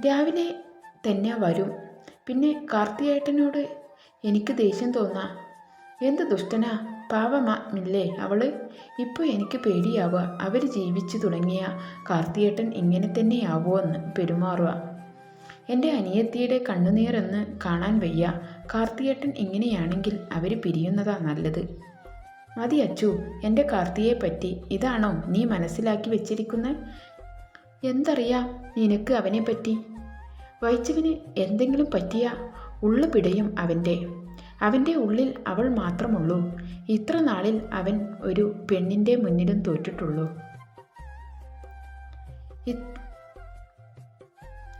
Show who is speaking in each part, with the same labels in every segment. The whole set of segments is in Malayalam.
Speaker 1: രാവിലെ തന്നെ വരും. പിന്നെ കാർത്തിയേട്ടനോട് എനിക്ക് ദേഷ്യം തോന്നാ. എന്ത് ദുഷ്ടനാ? പാവമില്ലേ അവൾ? ഇപ്പോൾ എനിക്ക് പേടിയാവുക. അവർ ജീവിച്ചു തുടങ്ങിയ കാർത്തിയേട്ടൻ ഇങ്ങനെ തന്നെയാവുമോ എന്ന് പെരുമാറുക. എന്റെ അനിയത്തിയുടെ കണ്ണുനീറെന്ന് കാണാൻ വയ്യ. കാർത്തിയേട്ടൻ ഇങ്ങനെയാണെങ്കിൽ അവർ പിരിയുന്നതാ നല്ലത്. മതി അച്ചു. എന്റെ കാർത്തിയെ പറ്റി ഇതാണോ നീ മനസ്സിലാക്കി വെച്ചിരിക്കുന്നത് എന്തറിയാം നിനക്ക് അവനെ പറ്റി? വൈച്ചവിന് എന്തെങ്കിലും പറ്റിയ ഉള്ളു പിടയും അവന്റെ. അവന്റെ ഉള്ളിൽ അവൾ മാത്രമുള്ളൂ. ഇത്ര നാളിൽ അവൻ ഒരു പെണ്ണിന്റെ മുന്നിലും തോറ്റിട്ടുള്ളൂ.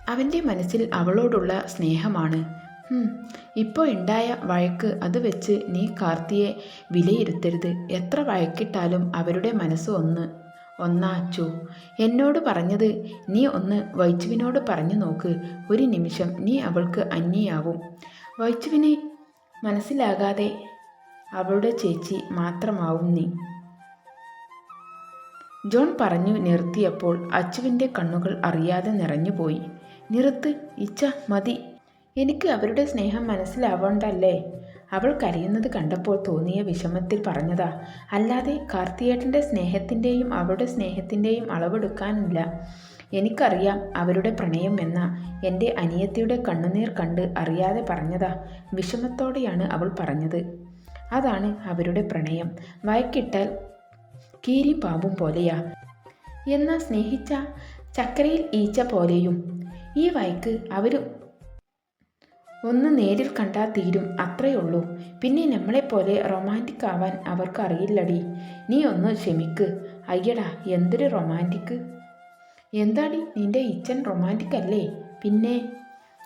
Speaker 1: അവന്റെ മനസ്സിൽ അവളോടുള്ള സ്നേഹമാണ്. ഇപ്പോൾ ഉണ്ടായ വഴക്ക് അത് വെച്ച് നീ കാർത്തിയെ വിലയിരുത്തരുത്. എത്ര വഴക്കിട്ടാലും അവരുടെ മനസ്സ് ഒന്ന് ഒന്നാച്ചു. എന്നോട് പറഞ്ഞത് നീ ഒന്ന് വൈച്ചുവിനോട് പറഞ്ഞു നോക്ക്. ഒരു നിമിഷം നീ അവൾക്ക് അന്യയാവും വൈച്ചുവിനെ മനസ്സിലാകാതെ അവളുടെ ചേച്ചി മാത്രമാവും നീ. ജോൺ പറഞ്ഞു നിർത്തിയപ്പോൾ അച്ചുവിന്റെ കണ്ണുകൾ അറിയാതെ നിറഞ്ഞുപോയി നിറുത്ത് ഇച്ച മതി. എനിക്ക് അവരുടെ സ്നേഹം മനസ്സിലാവണ്ടല്ലേ? അവൾ കരയുന്നത് കണ്ടപ്പോൾ തോന്നിയ വിഷമത്തിൽ പറഞ്ഞതാ അല്ലാതെ കാർത്തിയേട്ടന്റെ സ്നേഹത്തിന്റെയും അവളുടെ സ്നേഹത്തിന്റെയും അളവെടുക്കാനില്ല. എനിക്കറിയാം അവരുടെ പ്രണയം എന്ന എന്റെ അനിയത്തിയുടെ കണ്ണുനീർ കണ്ട് അറിയാതെ പറഞ്ഞതാ വിഷമത്തോടെയാണ് അവൾ പറഞ്ഞത്. അതാണ് അവരുടെ പ്രണയം. വയക്കിട്ടാൽ കീരി പാമ്പും പോലെയാ. എന്നാൽ സ്നേഹിച്ച? ചക്കരയിൽ ഈച്ച പോലെയും. ഈ വയക്ക് അവർ ഒന്ന് നേരിൽ കണ്ടാൽ തീരും അത്രയേ ഉള്ളൂ. പിന്നെ നമ്മളെപ്പോലെ റൊമാന്റിക് ആവാൻ അവർക്കറിയില്ലടി. നീ ഒന്ന് ക്ഷമിക്ക്. അയ്യടാ എന്തൊരു റൊമാന്റിക് എന്താടി നിന്റെ ഇച്ചൻ റൊമാന്റിക് അല്ലേ? പിന്നെ?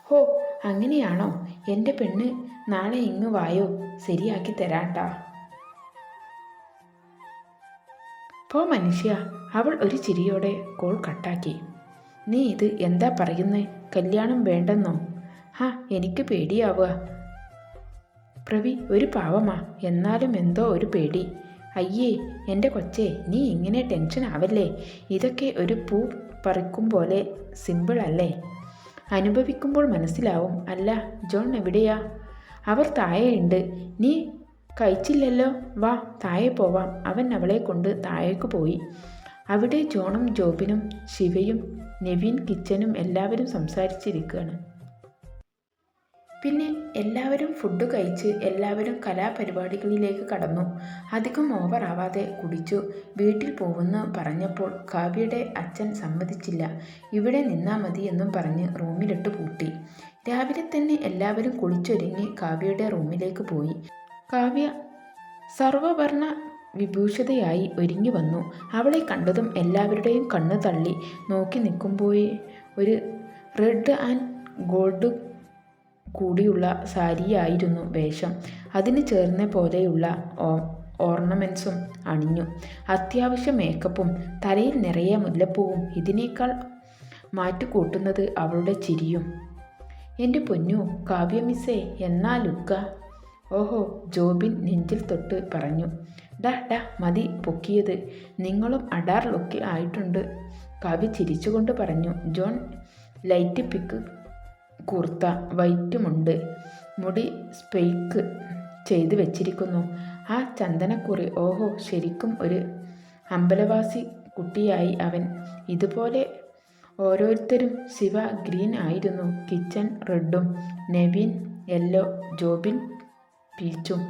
Speaker 1: ഹോ അങ്ങനെയാണോ? എന്റെ പെണ്ണ് നാളെ ഇങ്ങ് വായോ? ശരിയാക്കി തരാട്ടാ. പോ മനുഷ്യ അവൾ ഒരു ചിരിയോടെ കോൾ കട്ടാക്കി നീ ഇത് എന്താ പറയുന്നേ? കല്യാണം വേണ്ടെന്നോ? ഹാ എനിക്ക് പേടിയാവുക. പ്രവി ഒരു പാവമാ. എന്നാലും എന്തോ ഒരു പേടി. അയ്യേ എന്റെ കൊച്ചേ നീ ഇങ്ങനെ ടെൻഷൻ ആവല്ലേ? ഇതൊക്കെ ഒരു പൂ പറിക്കും പോലെ സിമ്പിൾ അല്ലേ? അനുഭവിക്കുമ്പോൾ മനസ്സിലാവും. അല്ല ജോൺ എവിടെയാ? അവർ താഴെയുണ്ട്. നീ കഴിച്ചില്ലല്ലോ? വാ താഴെ പോവാം. അവൻ അവളെ കൊണ്ട് താഴേക്ക് പോയി. അവിടെ ജോണും ജോബിനും ശിവയും നെവിൻ കിച്ചനും എല്ലാവരും സംസാരിച്ചിരിക്കുകയാണ്. പിന്നെ എല്ലാവരും ഫുഡ് കഴിച്ച് എല്ലാവരും കലാപരിപാടികളിലേക്ക് കടന്നു. അധികം ഓവറാവാതെ കുടിച്ചു. വീട്ടിൽ പോകുന്നു പറഞ്ഞപ്പോൾ കാവ്യയുടെ അച്ഛൻ സമ്മതിച്ചില്ല. ഇവിടെ നിന്നാ മതി എന്നും പറഞ്ഞ് റൂമിലിട്ട് പൂട്ടി. രാവിലെ തന്നെ എല്ലാവരും കുളിച്ചൊരുങ്ങി കാവ്യയുടെ റൂമിലേക്ക് പോയി. കാവ്യ സർവവർണ വിഭൂഷിതയായി ഒരുങ്ങി വന്നു. അവളെ കണ്ടതും എല്ലാവരുടെയും കണ്ണ് തള്ളി നോക്കി നിൽക്കുമ്പോഴേ ഒരു റെഡ് ആൻഡ് ഗോൾഡ് കൂടിയുള്ള സാരിയായിരുന്നു വേഷം. അതിന് ചേർന്ന പോലെയുള്ള ഓ- ഓർണമെന്റ്സും അണിഞ്ഞു. അത്യാവശ്യം മേക്കപ്പും തലയിൽ നിറയെ മുല്ലപ്പൂവും ഇതിനേക്കാൾ മാറ്റുകൂട്ടുന്നത് അവളുടെ ചിരിയും. എന്റെ പൊന്നു കാവ്യ മിസ്സേ എന്നാ ലുക്ക? ഓഹോ ജോബിൻ നെഞ്ചിൽ തൊട്ട് പറഞ്ഞു. ഡാ ഡാ മതി പൊക്കിയത്. നിങ്ങളും അഡാർ ലുക്ക് ആയിട്ടുണ്ട് കാവ്യ ചിരിച്ചുകൊണ്ട് പറഞ്ഞു. ജോൺ ലൈറ്റ് പിക്ക് കുർത്ത വൈറ്റുമുണ്ട്. മുടി സ്പെയ്ക്ക് ചെയ്ത് വെച്ചിരിക്കുന്നു. ആ ചന്ദനക്കുറി ഓഹോ ശരിക്കും ഒരു അമ്പലവാസി കുട്ടിയായി അവൻ. ഇതുപോലെ ഓരോരുത്തരും ശിവ ഗ്രീൻ ആയിരുന്നു. കിച്ചൻ റെഡും നെവിൻ യെല്ലോ ജോബിൻ പീച്ചും.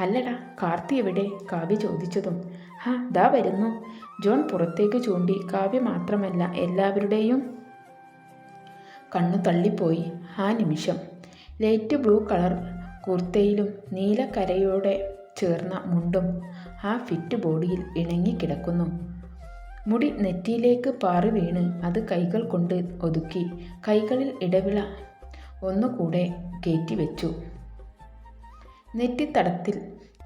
Speaker 1: അല്ലടാ കാർത്തി എവിടെ? കാവ്യ ചോദിച്ചതും. ഹാ ദാ വരുന്നു. ജോൺ പുറത്തേക്ക് ചൂണ്ടി കാവ്യ മാത്രമല്ല എല്ലാവരുടെയും കണ്ണു തള്ളിപ്പോയി. ആ നിമിഷം ലൈറ്റ് ബ്ലൂ കളർ കുർത്തയിലും നീലക്കരയോടെ ചേർന്ന മുണ്ടും ആ ഫിറ്റ് ബോഡിയിൽ ഇണങ്ങിക്കിടക്കുന്നു മുടി നെറ്റിയിലേക്ക് പാറി വീണ് അത് കൈകൾ കൊണ്ട് ഒതുക്കി കൈകളിൽ ഇടവിള ഒന്നുകൂടെ കയറ്റി വെച്ചു. നെറ്റിത്തടത്തിൽ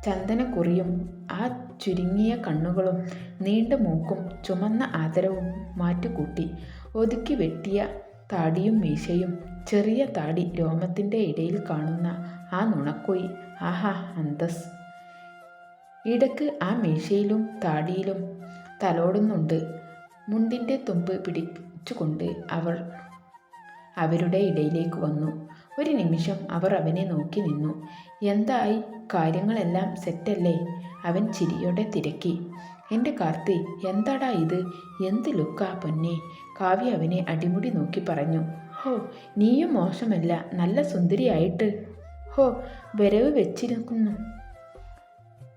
Speaker 1: ചന്ദനക്കുറിയും ആ ചുരുങ്ങിയ കണ്ണുകളും നീണ്ട മൂക്കും ചുമന്ന ആദരവും മാറ്റുകൂട്ടി. ഒതുക്കി വെട്ടിയ താടിയും മീശയും ചെറിയ താടി രോമത്തിന്റെ ഇടയിൽ കാണുന്ന ആ നുണക്കൊയി. ആഹാ അന്തസ്. ഇടയ്ക്ക് ആ മീശയിലും താടിയിലും തലോടുന്നുണ്ട്. മുണ്ടിന്റെ തുമ്പ് പിടിച്ചുകൊണ്ട് അവൾ അവരുടെ ഇടയിലേക്ക് വന്നു. ഒരു നിമിഷം അവർ അവനെ നോക്കി നിന്നു. എന്തായി? കാര്യങ്ങളെല്ലാം സെറ്റല്ലേ? അവൻ ചിരിയോടെ തിരക്കി. എന്റെ കാർത്തി എന്താടാ ഇത്? എന്ത് ലുക്കാ പൊന്നെ? കാവ്യ അവനെ അടിമുടി നോക്കി പറഞ്ഞു. ഹോ നീയും മോശമല്ല നല്ല സുന്ദരിയായിട്ട്. ഹോ വരവ് വെച്ചിരിക്കുന്നു.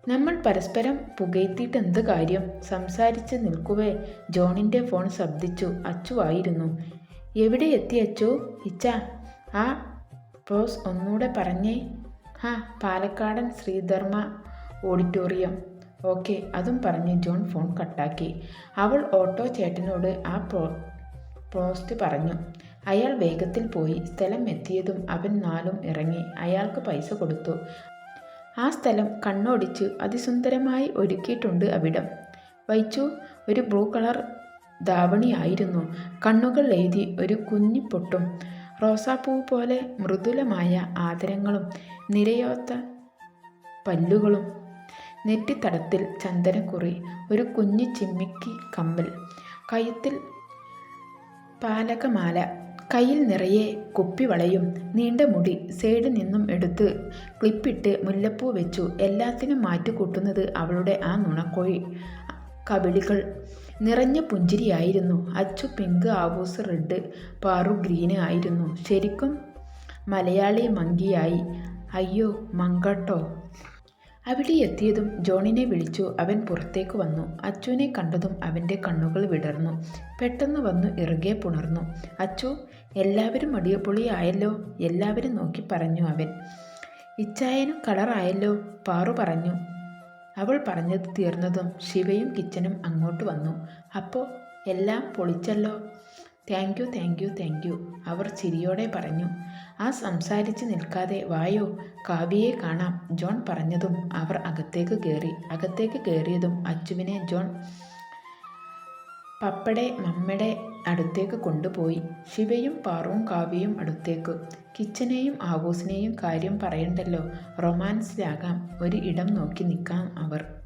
Speaker 1: നമ്മൾ പരസ്പരം പുകയത്തിയിട്ട് എന്ത് കാര്യം? സംസാരിച്ച് നിൽക്കുവേ. ജോണിന്റെ ഫോൺ ശബ്ദിച്ചു. അച്ചുവായിരുന്നു എവിടെ എത്തി അച്ചു? ഇച്ച ആ ബോസ് ഒന്നുകൂടെ പറഞ്ഞേ. ആ പാലക്കാടൻ ശ്രീധർമ്മ ഓഡിറ്റോറിയം. ഓക്കെ അതും പറഞ്ഞ് ജോൺ ഫോൺ കട്ടാക്കി. അവൾ ഓട്ടോ ചേട്ടനോട് ആ പ്രോ പോസ്റ്റ് പറഞ്ഞു. അയാൾ വേഗത്തിൽ പോയി സ്ഥലം എത്തിയതും അവൻ നാലും ഇറങ്ങി അയാൾക്ക് പൈസ കൊടുത്തു. ആ സ്ഥലം കണ്ണോടിച്ച് അതിസുന്ദരമായി ഒരുക്കിയിട്ടുണ്ട് അവിടം. വൈച്ചു ഒരു ബ്ലൂ കളർ ധാവണിയായിരുന്നു കണ്ണുകൾ എഴുതി ഒരു കുഞ്ഞിപ്പൊട്ടും റോസാപ്പൂ പോലെ മൃദുലമായ ആദരങ്ങളും നിരയോത്ത പല്ലുകളും നെറ്റിത്തടത്തിൽ ചന്ദനക്കുറി ഒരു കുഞ്ഞു ചിമ്മിക്കി കമ്മൽ. കയ്യത്തിൽ പാലകമാല കയ്യിൽ നിറയെ കുപ്പിവളയും നീണ്ട മുടി സൈഡ് നിന്നും എടുത്ത് ക്ലിപ്പിട്ട് മുല്ലപ്പൂ വെച്ചു. എല്ലാത്തിനും മാറ്റുകൂട്ടുന്നത് അവളുടെ ആ നുണക്കോഴി കവിളികൾ. നിറഞ്ഞ പുഞ്ചിരിയായിരുന്നു. Achu pink Avoos red Paru green ആയിരുന്നു. ശരിക്കും മലയാളി മങ്കിയായി. അയ്യോ മങ്കട്ടോ. അവിടെ എത്തിയതും ജോണിനെ വിളിച്ചു അവൻ പുറത്തേക്ക് വന്നു. അച്ചുവിനെ കണ്ടതും അവന്റെ കണ്ണുകൾ വിടർന്നു. പെട്ടെന്ന് വന്നു ഇറുകെ പുണർന്നു. അച്ചു എല്ലാവരും അടിയപ്പൊളിയായല്ലോ എല്ലാവരും നോക്കി പറഞ്ഞു അവൻ. ഇച്ചായനും കളറായല്ലോ പാറു പറഞ്ഞു. അവൾ പറഞ്ഞത് തീർന്നതും ശിവയും കിച്ചനും അങ്ങോട്ട് വന്നു. അപ്പോൾ എല്ലാം പൊളിച്ചല്ലോ? Thank you thank you thank you. അവർ ചിരിയോടെ പറഞ്ഞു ആ സംസാരിച്ച് നിൽക്കാതെ വായോ കാവ്യയെ കാണാം ജോൺ പറഞ്ഞതും അവർ അകത്തേക്ക് കയറി അകത്തേക്ക് കയറിയതും അച്ചുവിനെ ജോൺ പപ്പടെ മമ്മയുടെ അടുത്തേക്ക് കൊണ്ടുപോയി. ശിവയും പാറുവും കാവ്യയും അടുത്തേക്ക്. കിച്ചനെയും ആഗോസിനെയും കാര്യം പറയണ്ടല്ലോ. റൊമാൻസിലാകാം. ഒരു ഇടം നോക്കി നിൽക്കാം അവർ.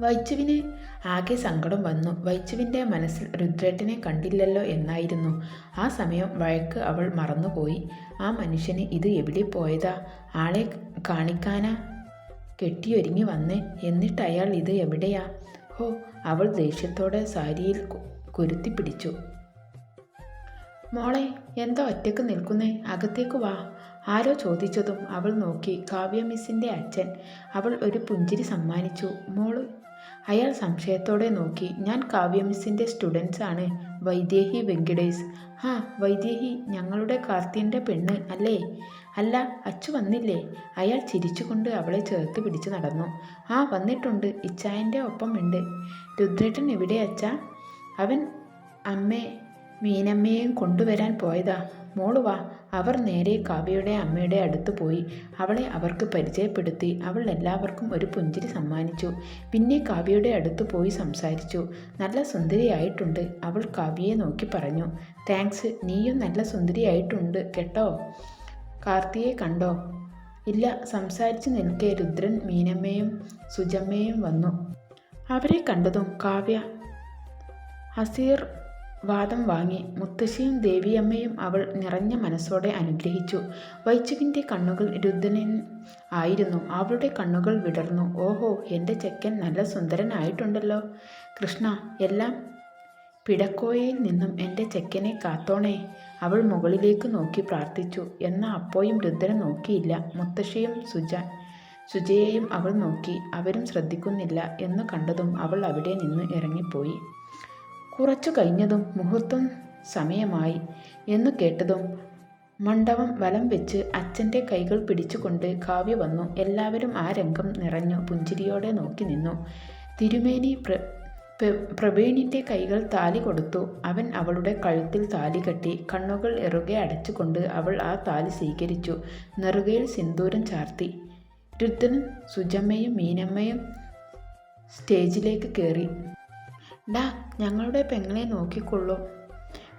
Speaker 1: വൈച്ചുവിന് ആകെ സങ്കടം വന്നു. വൈച്ചുവിന്റെ മനസ്സിൽ രുദ്രേട്ടനെ കണ്ടില്ലല്ലോ എന്നായിരുന്നു. ആ സമയം വഴക്ക് അവൾ മറന്നുപോയി. ആ മനുഷ്യന് ഇത് എവിടെ പോയതാ? ആളെ കാണിക്കാനാ? കെട്ടിയൊരുങ്ങി വന്നേ. എന്നിട്ട് അയാൾ ഇത് എവിടെയാ? ഹോ അവൾ ദേഷ്യത്തോടെ സാരിയിൽ കുരുത്തി പിടിച്ചു. മോളെ എന്താ ഒറ്റയ്ക്ക് നിൽക്കുന്നേ? അകത്തേക്ക് വാ. ആരോ ചോദിച്ചതും അവൾ നോക്കി കാവ്യ മിസ്സിന്റെ അച്ഛൻ. അവൾ ഒരു പുഞ്ചിരി സമ്മാനിച്ചു. മോൾ അയാൾ സംശയത്തോടെ നോക്കി. ഞാൻ കാവ്യ മിസ്സിന്റെ സ്റ്റുഡൻസ് ആണ്. വൈദേഹി വെങ്കിടേഷ് ആ വൈദേഹി ഞങ്ങളുടെ കാർത്തിന്റെ പെണ്ണ് അല്ലേ? അല്ല അച്ചു വന്നില്ലേ? അയാൾ ചിരിച്ചുകൊണ്ട് അവളെ ചേർത്ത് പിടിച്ച് നടന്നു. ആ വന്നിട്ടുണ്ട്. ഇച്ചായന്റെ ഒപ്പം ഉണ്ട് രുദ്രേട്ടൻ എവിടെ അച്ച അവൻ അമ്മേ മീനമ്മയെയും കൊണ്ടുവരാൻ പോയതാ. മോൾ വാ. അവർ നേരെ കാവ്യയുടെ അമ്മയുടെ അടുത്ത് പോയി. അവളെ അവർക്ക് പരിചയപ്പെടുത്തി. അവൾ എല്ലാവർക്കും ഒരു പുഞ്ചിരി സമ്മാനിച്ചു. പിന്നെ കാവ്യയുടെ അടുത്ത് പോയി സംസാരിച്ചു. നല്ല സുന്ദരിയായിട്ടുണ്ട്. അവൾ കാവ്യയെ നോക്കി പറഞ്ഞു. താങ്ക്സ് നീയും നല്ല സുന്ദരിയായിട്ടുണ്ട് കേട്ടോ. കാർത്തിയെ കണ്ടോ? ഇല്ല. സംസാരിച്ചു നിൽക്കെ രുദ്രൻ മീനമ്മയും സുജമ്മയും വന്നു. അവരെ കണ്ടതും കാവ്യ ഹസീർ വാദം വാങ്ങി മുത്തശ്ശിയും ദേവിയമ്മയും അവൾ നിറഞ്ഞ മനസ്സോടെ അനുഗ്രഹിച്ചു. വൈച്ചുവിന്റെ കണ്ണുകൾ രുദ്ധനൻ ആയിരുന്നു. അവളുടെ കണ്ണുകൾ വിടർന്നു. ഓഹോ എന്റെ ചെക്കൻ നല്ല സുന്ദരനായിട്ടുണ്ടല്ലോ. കൃഷ്ണ എല്ലാം പിടക്കോയയിൽ നിന്നും എന്റെ ചെക്കനെ കാത്തോണേ. അവൾ മുകളിലേക്ക് നോക്കി പ്രാർത്ഥിച്ചു. എന്നാൽ അപ്പോയും രുദ്രൻ നോക്കിയില്ല. മുത്തശ്ശിയും സുജ സുജയെയും അവൾ നോക്കി. അവരും ശ്രദ്ധിക്കുന്നില്ല എന്ന് കണ്ടതും അവൾ അവിടെ നിന്ന് ഇറങ്ങിപ്പോയി. കുറച്ചു കഴിഞ്ഞതും മുഹൂർത്തം സമയമായി എന്നു കേട്ടതും മണ്ഡപം വലം വെച്ച് അച്ഛന്റെ കൈകൾ പിടിച്ചുകൊണ്ട് കാവ്യ വന്നു. എല്ലാവരും ആ രംഗം നിറഞ്ഞു പുഞ്ചിരിയോടെ നോക്കി നിന്നു. തിരുമേനി പ്ര പ്രവീണിന്റെ കൈകൾ താലി കൊടുത്തു. അവൻ അവളുടെ കഴുത്തിൽ താലി കെട്ടി കണ്ണുകൾ ഇറുകെ അടച്ചുകൊണ്ട് അവൾ ആ താലി സ്വീകരിച്ചു. നെറുകയിൽ സിന്ദൂരം ചാർത്തി. രുദ്ധനും സുജമ്മയും മീനമ്മയും സ്റ്റേജിലേക്ക് കയറി ഡാ ഞങ്ങളുടെ പെങ്ങളെ നോക്കിക്കൊള്ളൂ.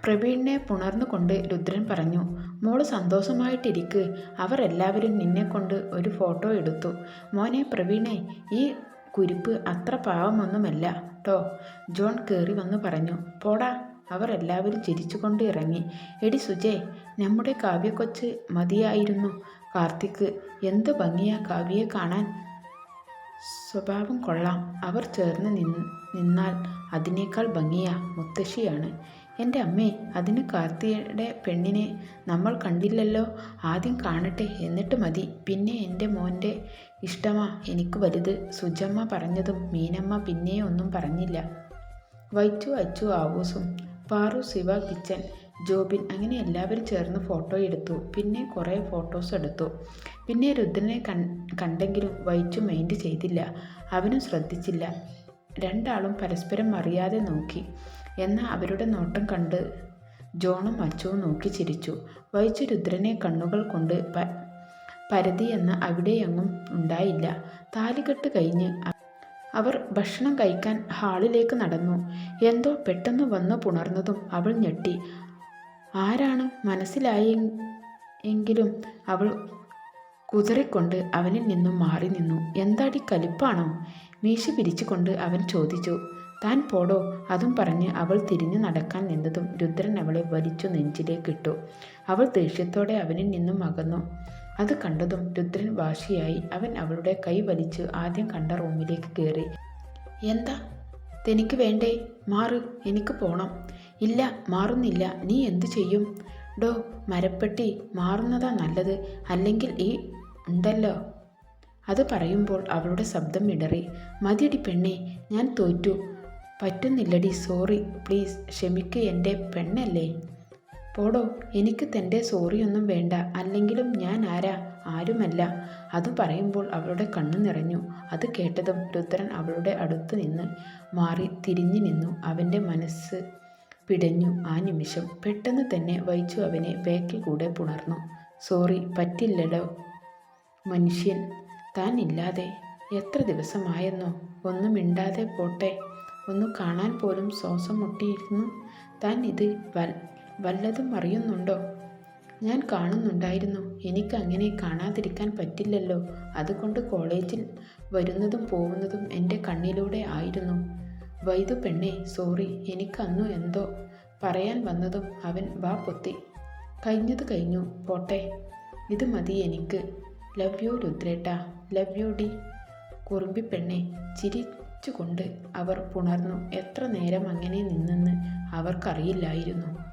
Speaker 1: പ്രവീണിനെ പുണർന്നുകൊണ്ട് രുദ്രൻ പറഞ്ഞു മോൾ സന്തോഷമായിട്ടിരിക്ക്. അവർ എല്ലാവരും നിന്നെക്കൊണ്ട് ഒരു ഫോട്ടോ എടുത്തു. മോനെ പ്രവീണെ ഈ കുരിപ്പ് അത്ര പാവമൊന്നുമല്ല ട്ടോ ജോൺ കയറി വന്ന് പറഞ്ഞു പോടാ അവർ എല്ലാവരും ചിരിച്ചുകൊണ്ട് ഇറങ്ങി. എടി സുജേ നമ്മുടെ കാവ്യക്കൊച്ച് മതിയായിരുന്നു കാർത്തിക്. എന്ത് ഭംഗിയാ കാവ്യയെ കാണാൻ. സ്വഭാവം കൊള്ളാം. അവർ ചേർന്ന് നിന്ന്. നിന്നാൽ അതിനേക്കാൾ ഭംഗിയാ മുത്തശ്ശിയാണ്. എന്റെ അമ്മേ അതിന് കാർത്തിയുടെ പെണ്ണിനെ നമ്മൾ കണ്ടില്ലല്ലോ. ആദ്യം കാണട്ടെ എന്നിട്ട് മതി. പിന്നെ എന്റെ മോന്റെ ഇഷ്ടമാ എനിക്ക് വലുത്. സുജമ്മ പറഞ്ഞതും മീനമ്മ പിന്നെ ഒന്നും പറഞ്ഞില്ല. വൈച്ചു അച്ചു ആവൂസും പാറു ശിവ കിച്ചൻ ജോബിൻ അങ്ങനെ എല്ലാവരും ചേർന്ന് ഫോട്ടോ എടുത്തു. പിന്നെ കുറേ ഫോട്ടോസ് എടുത്തു. പിന്നെ രുദ്രനെ കണ്ടെങ്കിലും വൈച്ചു മൈൻഡ് ചെയ്തില്ല. അവനും ശ്രദ്ധിച്ചില്ല. രണ്ടാളും പരസ്പരം അറിയാതെ നോക്കി. എന്നാൽ അവരുടെ നോട്ടം കണ്ട് ജോണും അച്ചുവും നോക്കി ചിരിച്ചു. വൈച്ചു രുദ്രനെ കണ്ണുകൾ കൊണ്ട് പരതി എന്ന അവിടെയെങ്ങും ഉണ്ടായില്ല. താലികെട്ട് കഴിഞ്ഞ് അവർ ഭക്ഷണം കഴിക്കാൻ ഹാളിലേക്ക് നടന്നു. എന്തോ പെട്ടെന്ന് വന്നു പുണർന്നതും അവൾ ഞെട്ടി. ആരാണ്? മനസ്സിലായി എങ്കിലും അവൾ കുതിറിക്കൊണ്ട് അവനിൽ നിന്നും മാറി നിന്നു. എന്താടി കലിപ്പാണോ? മീശ പിരിച്ചുകൊണ്ട് അവൻ ചോദിച്ചു താൻ പോടോ അതും പറഞ്ഞ് അവൾ തിരിഞ്ഞു നടക്കാൻ നിന്നതും രുദ്രൻ അവളെ വലിച്ചു നെഞ്ചിലേക്കിട്ടു അവൾ ദേഷ്യത്തോടെ അവനിൽ നിന്നും അകന്നു. അത് കണ്ടതും രുദ്രൻ വാശിയായി അവൻ അവളുടെ കൈ വലിച്ച് ആദ്യം കണ്ട റൂമിലേക്ക് കയറി എന്താ? തനിക്ക് വേണ്ടേ? മാറ് എനിക്ക് പോണം. ഇല്ല മാറുന്നില്ല. നീ എന്തു ചെയ്യും? ഡോ മരപ്പെട്ടി മാറുന്നതാ നല്ലത്. അല്ലെങ്കിൽ ഈ ഉണ്ടല്ലോ. അത് പറയുമ്പോൾ അവളുടെ ശബ്ദം ഇടറി. മതിയടി പെണ്ണെ ഞാൻ തോറ്റു. പറ്റുന്നില്ലടി സോറി പ്ലീസ് ക്ഷമിക്ക് എന്റെ പെണ്ണല്ലേ? പോടോ എനിക്ക് തന്റെ സോറിയൊന്നും വേണ്ട അല്ലെങ്കിലും ഞാൻ ആരാ? ആരുമല്ല. അത് പറയുമ്പോൾ അവളുടെ കണ്ണു നിറഞ്ഞു. അത് കേട്ടതും രുദ്രൻ അവളുടെ അടുത്ത് നിന്ന് മാറി തിരിഞ്ഞു നിന്നു. അവന്റെ മനസ്സ് പിടഞ്ഞു ആ നിമിഷം. പെട്ടെന്ന് തന്നെ വഹിച്ചു അവനെ ബാക്കിൽ കൂടെ പുണർന്നു. സോറി പറ്റില്ലടോ മനുഷ്യൻ. താൻ ഇല്ലാതെ എത്ര ദിവസമായെന്നോ ഒന്നും മിണ്ടാതെ പോട്ടെ. ഒന്ന് കാണാൻ പോലും ശ്വാസം മുട്ടിയിരുന്നു. താൻ ഇത് വൽ വല്ലതും അറിയുന്നുണ്ടോ? ഞാൻ കാണുന്നുണ്ടായിരുന്നു. എനിക്ക് അങ്ങനെ കാണാതിരിക്കാൻ പറ്റില്ലല്ലോ. അതുകൊണ്ട് കോളേജിൽ വരുന്നതും പോകുന്നതും എന്റെ കണ്ണിലൂടെ ആയിരുന്നു. വൈദു പെണ്ണെ സോറി എനിക്കന്നു എന്തോ പറയാൻ വന്നതും അവൻ വാ പൊത്തി. കഴിഞ്ഞത് കഴിഞ്ഞു പോട്ടെ. ഇത് മതി എനിക്ക്. ലവ് യു രുദ്രേട്ട. ലവ് യു ഡി. കുറുമ്പി പെണ്ണെ ചിരിച്ചുകൊണ്ട് അവർ പുണർന്നു. എത്ര നേരം അങ്ങനെ നിന്നെന്ന് അവർക്കറിയില്ലായിരുന്നു.